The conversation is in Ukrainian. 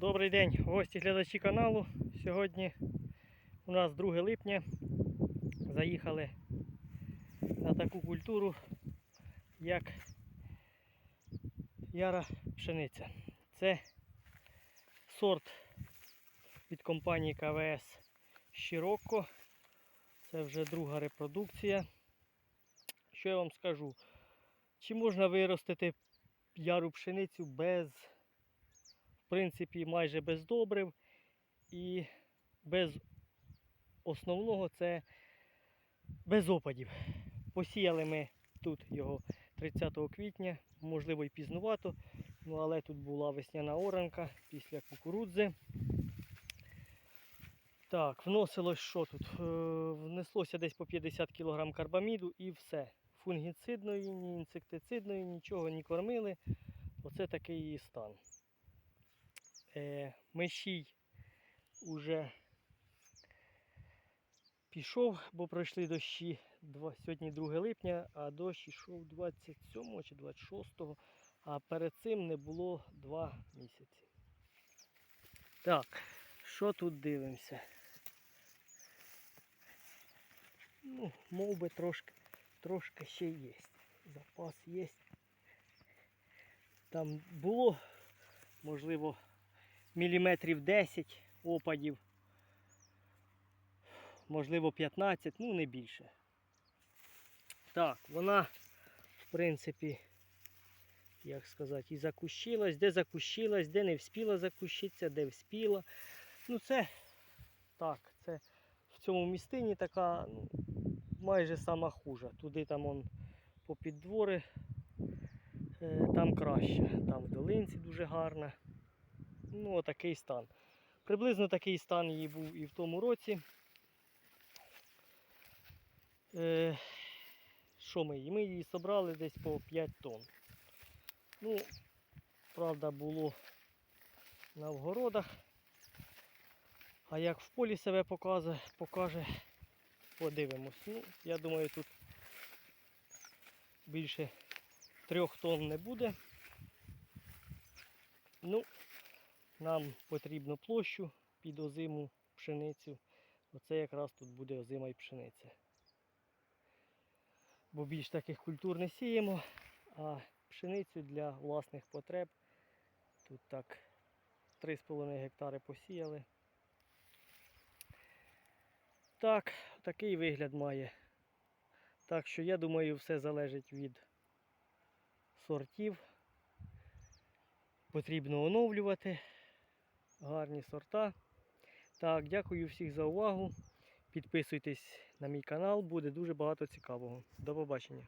Добрий день, гості глядачі каналу. Сьогодні у нас 2 липня. Заїхали на таку культуру, як яра пшениця. Це сорт від компанії КВС Щироко. Це вже друга репродукція. Що я вам скажу? Чи можна виростити яру пшеницю без в принципі, майже без добрив і без основного це без опадів. Посіяли ми тут його 30 квітня, можливо і пізнувато, ну але тут була весняна оранка після кукурудзи. Так, вносилось що тут? Е, Внеслося десь по 50 кг карбаміду і все. Фунгіцидної, ні інсектицидної, нічого не кормили. Оце такий її стан е, Мещій уже пішов, бо пройшли дощі сьогодні 2 липня, а дощ йшов 27 чи 26, а перед цим не було 2 місяці. Так, що тут дивимося? Ну, мов би трошки, трошки ще є. Запас є. Там було, можливо, міліметрів 10 опадів, можливо 15, ну не більше. Так, вона, в принципі, як сказати, і закущилась, де закущилась, де не вспіла закущитися, де вспіла. Ну це так, це в цьому містині така, ну, майже сама хужа. Туди там он по піддвори, е, там краще. Там в долинці дуже гарна. Ну, отакий стан. Приблизно такий стан її був і в тому році. Е, що ми її? Ми її собрали десь по 5 тонн. Ну, правда, було на вгородах. А як в полі себе покаже, покаже подивимось. Ну, я думаю, тут більше трьох тонн не буде. Ну, нам потрібно площу під озиму пшеницю. Оце якраз тут буде озима і пшениця. Бо більш таких культур не сіємо, а пшеницю для власних потреб. Тут так 3,5 гектари посіяли. Так, такий вигляд має. Так що я думаю, все залежить від сортів. Потрібно оновлювати гарні сорта. Так, дякую всіх за увагу. Підписуйтесь на мій канал, буде дуже багато цікавого. До побачення.